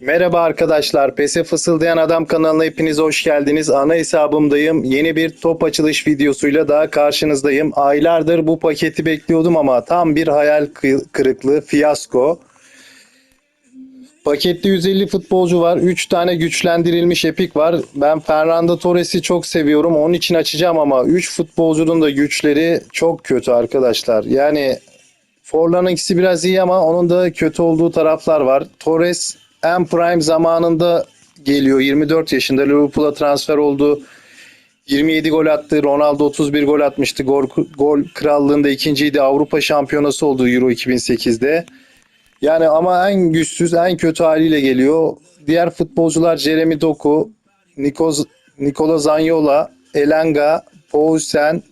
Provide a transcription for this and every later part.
Merhaba arkadaşlar. PES'e fısıldayan adam kanalına hepiniz hoş geldiniz. Ana hesabımdayım. Yeni bir top açılış videosuyla daha karşınızdayım. Aylardır bu paketi bekliyordum ama tam bir hayal kı- kırıklığı, fiyasko. Pakette 150 futbolcu var. 3 tane güçlendirilmiş epik var. Ben Fernando Torres'i çok seviyorum. Onun için açacağım ama 3 futbolcunun da güçleri çok kötü arkadaşlar. Yani Forlan'ın ikisi biraz iyi ama onun da kötü olduğu taraflar var. Torres en prime zamanında geliyor. 24 yaşında Liverpool'a transfer oldu. 27 gol attı. Ronaldo 31 gol atmıştı. Gol, gol krallığında ikinciydi. Avrupa şampiyonası oldu Euro 2008'de. Yani ama en güçsüz, en kötü haliyle geliyor. Diğer futbolcular Jeremy Doku, Nikos, Nikola Zanyola, Elanga, Poulsen,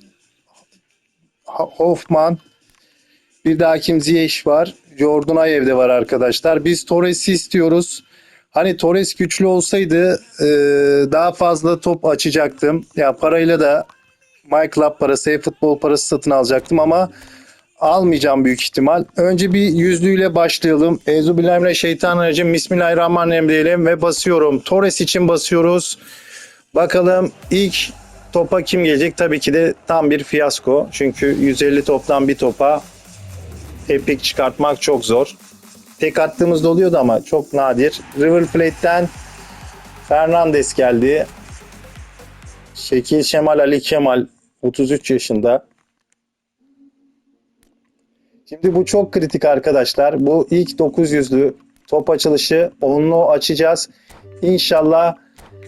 Hoffman, bir de Hakim Ziyech var. Jordan Ayew de var arkadaşlar. Biz Torres'i istiyoruz. Hani Torres güçlü olsaydı e, daha fazla top açacaktım. Ya parayla da My Club parası, futbol parası satın alacaktım ama almayacağım büyük ihtimal. Önce bir yüzlüyle başlayalım. Euzubillahimineşşeytanirracim. Bismillahirrahmanirrahim diyelim ve basıyorum. Torres için basıyoruz. Bakalım ilk topa kim gelecek? Tabii ki de tam bir fiyasko. Çünkü 150 toptan bir topa epik çıkartmak çok zor. Tek attığımızda oluyordu ama çok nadir. River Plate'den Fernandes geldi. Şekil Şemal Ali Kemal 33 yaşında. Şimdi bu çok kritik arkadaşlar. Bu ilk 900'lü top açılışı onlu açacağız. İnşallah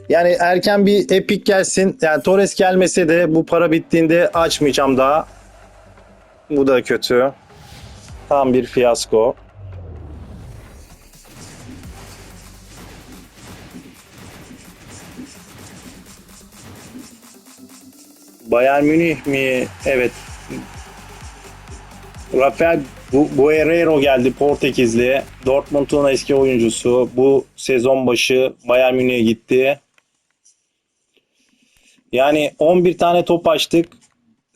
yani erken bir epik gelsin. Yani Torres gelmese de bu para bittiğinde açmayacağım daha. Bu da kötü. Tam bir fiyasko. Bayern Münih mi? Evet. Rafael Bu- Guerreiro geldi Portekizli. Dortmund'un eski oyuncusu. Bu sezon başı Bayern Münih'e gitti. Yani 11 tane top açtık.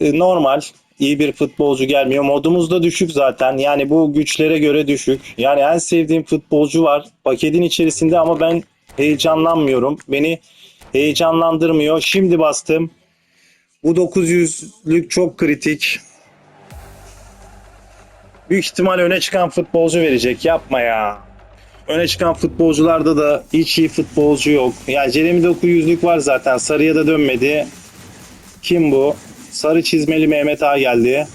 E, Normal. İyi bir futbolcu gelmiyor. Modumuz da düşük zaten. Yani bu güçlere göre düşük. Yani en sevdiğim futbolcu var. Paketin içerisinde ama ben heyecanlanmıyorum. Beni heyecanlandırmıyor. Şimdi bastım. Bu 900'lük çok kritik. Büyük ihtimal öne çıkan futbolcu verecek. Yapma ya. Öne çıkan futbolcularda da hiç iyi futbolcu yok. Yani Jeremy Doku yüzlük var zaten. Sarıya da dönmedi. Kim bu? Sarı çizmeli Mehmet Ağa geldi.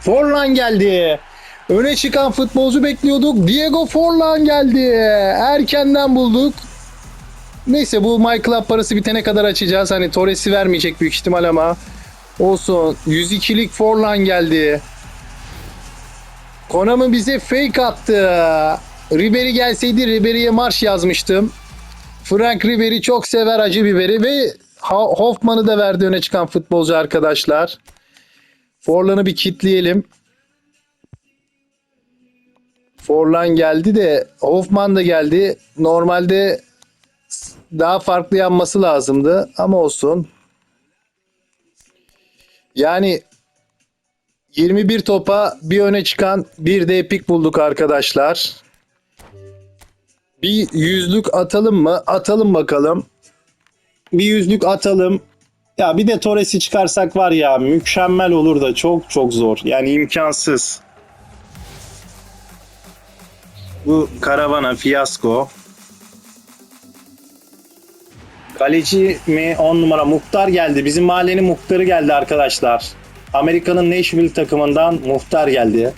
Forlan geldi. Öne çıkan futbolcu bekliyorduk. Diego Forlan geldi. Erkenden bulduk. Neyse bu My Club parası bitene kadar açacağız. Hani Torres'i vermeyecek büyük ihtimal ama olsun. 102'lik Forlan geldi. Konami bize fake attı. Ribery gelseydi Ribery'e marş yazmıştım. Frank Ribery çok sever acı biberi ve Hoffman'ı da verdi öne çıkan futbolcu arkadaşlar. Forlan'ı bir kitleyelim. Forlan geldi de Hoffman da geldi. Normalde daha farklı yanması lazımdı ama olsun. Yani 21 topa bir öne çıkan bir de epik bulduk arkadaşlar. Bir yüzlük atalım mı? Atalım bakalım. Bir yüzlük atalım. Ya bir de Torres'i çıkarsak var ya mükemmel olur da çok çok zor. Yani imkansız. Bu karavana fiyasko. Kaleci mi 10 numara muhtar geldi. Bizim mahallenin muhtarı geldi arkadaşlar. Amerika'nın Nashville takımından muhtar geldi.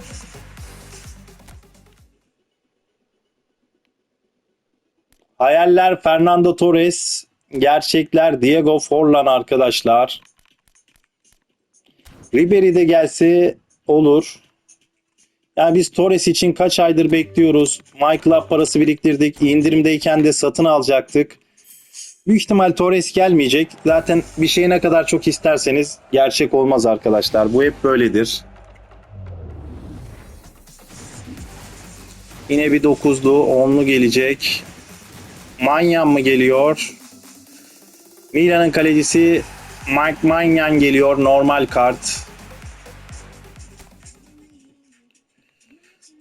Hayaller Fernando Torres, gerçekler Diego Forlan arkadaşlar. Ribery de gelse olur. Yani biz Torres için kaç aydır bekliyoruz. Club parası biriktirdik. İndirimdeyken de satın alacaktık. Büyük ihtimal Torres gelmeyecek. Zaten bir şeyi ne kadar çok isterseniz gerçek olmaz arkadaşlar. Bu hep böyledir. Yine bir dokuzlu, onlu gelecek. Manyan mı geliyor? Milan'ın kalecisi Mike Manyan geliyor. Normal kart.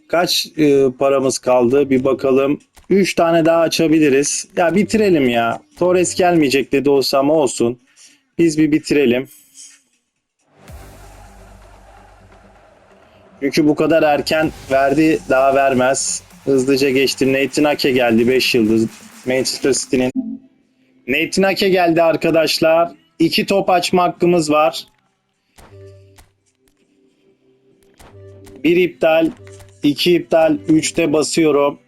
Kaç e, paramız kaldı? Bir bakalım. 3 tane daha açabiliriz. Ya bitirelim ya. Torres gelmeyecek dedi olsa ama olsun. Biz bir bitirelim. Çünkü bu kadar erken verdi daha vermez. Hızlıca geçti. Nathan Ake geldi 5 yıldız. Manchester City'nin. Nathan Ake geldi arkadaşlar. İki top açma hakkımız var. Bir iptal, iki iptal, üçte basıyorum.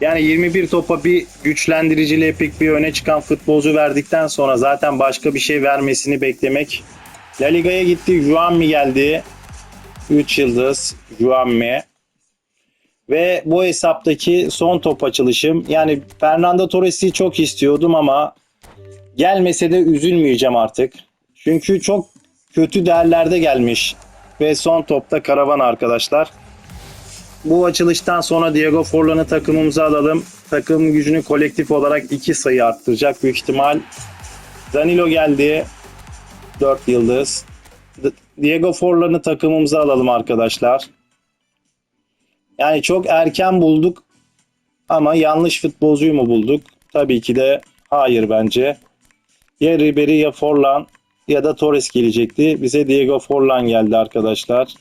Yani 21 topa bir güçlendiricili epik bir öne çıkan futbolcu verdikten sonra zaten başka bir şey vermesini beklemek. La Liga'ya gitti. Juanmi geldi. 3 yıldız Juanmi. Ve bu hesaptaki son top açılışım. Yani Fernando Torres'i çok istiyordum ama gelmese de üzülmeyeceğim artık. Çünkü çok kötü değerlerde gelmiş. Ve son topta karavan arkadaşlar. Bu açılıştan sonra Diego Forlan'ı takımımıza alalım. Takım gücünü kolektif olarak 2 sayı arttıracak büyük ihtimal. Danilo geldi. 4 yıldız. Diego Forlan'ı takımımıza alalım arkadaşlar. Yani çok erken bulduk ama yanlış futbolcuyu mu bulduk? Tabii ki de hayır bence. Ya Ribery ya Forlan ya da Torres gelecekti. Bize Diego Forlan geldi arkadaşlar.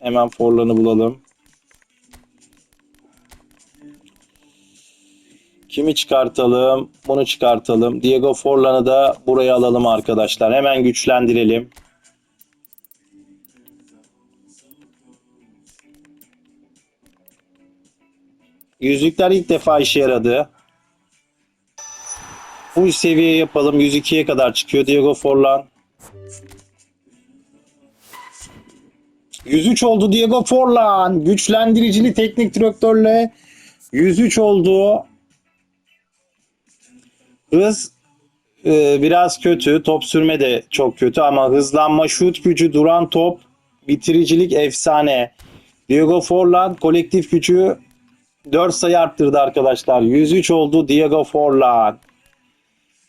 Hemen Forlan'ı bulalım. Kimi çıkartalım? Bunu çıkartalım. Diego Forlan'ı da buraya alalım arkadaşlar. Hemen güçlendirelim. Yüzükler ilk defa işe yaradı. Full seviye yapalım. 102'ye kadar çıkıyor Diego Forlan. 103 oldu Diego Forlan. Güçlendiricili teknik direktörle 103 oldu. Hız e, biraz kötü. Top sürme de çok kötü ama hızlanma, şut gücü, duran top, bitiricilik efsane. Diego Forlan kolektif gücü 4 sayı arttırdı arkadaşlar. 103 oldu Diego Forlan.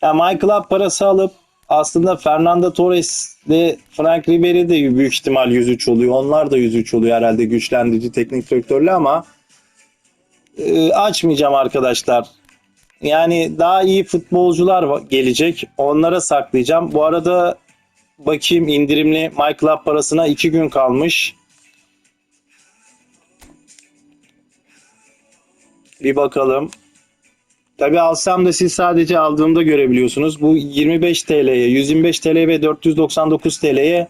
Ya Michael Up parası alıp aslında Fernando Torres ve Frank Ribery de büyük ihtimal 103 oluyor. Onlar da 103 oluyor herhalde güçlendirici teknik direktörlü ama e, açmayacağım arkadaşlar. Yani daha iyi futbolcular gelecek. Onlara saklayacağım. Bu arada bakayım indirimli Up parasına 2 gün kalmış. Bir bakalım. Tabi alsam da siz sadece aldığımda görebiliyorsunuz. Bu 25 TL'ye, 125 TL ve 499 TL'ye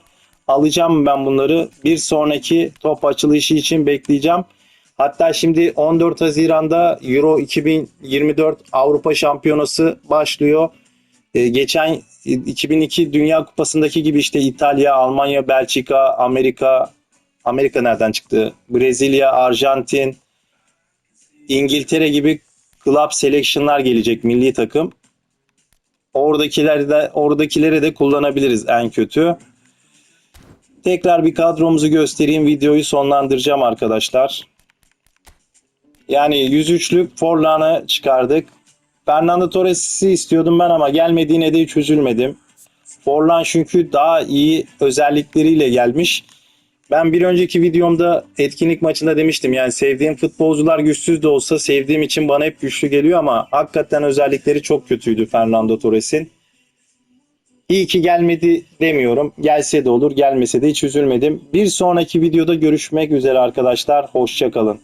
alacağım ben bunları. Bir sonraki top açılışı için bekleyeceğim. Hatta şimdi 14 Haziran'da Euro 2024 Avrupa Şampiyonası başlıyor. Ee, geçen 2002 Dünya Kupası'ndaki gibi işte İtalya, Almanya, Belçika, Amerika, Amerika nereden çıktı? Brezilya, Arjantin, İngiltere gibi club selection'lar gelecek milli takım. Oradakileri de oradakileri de kullanabiliriz en kötü. Tekrar bir kadromuzu göstereyim. Videoyu sonlandıracağım arkadaşlar. Yani 103'lük Forlan'ı çıkardık. Fernando Torres'i istiyordum ben ama gelmediğine de hiç üzülmedim. Forlan çünkü daha iyi özellikleriyle gelmiş. Ben bir önceki videomda etkinlik maçında demiştim yani sevdiğim futbolcular güçsüz de olsa sevdiğim için bana hep güçlü geliyor ama hakikaten özellikleri çok kötüydü Fernando Torres'in. İyi ki gelmedi demiyorum. Gelse de olur, gelmese de hiç üzülmedim. Bir sonraki videoda görüşmek üzere arkadaşlar. Hoşçakalın.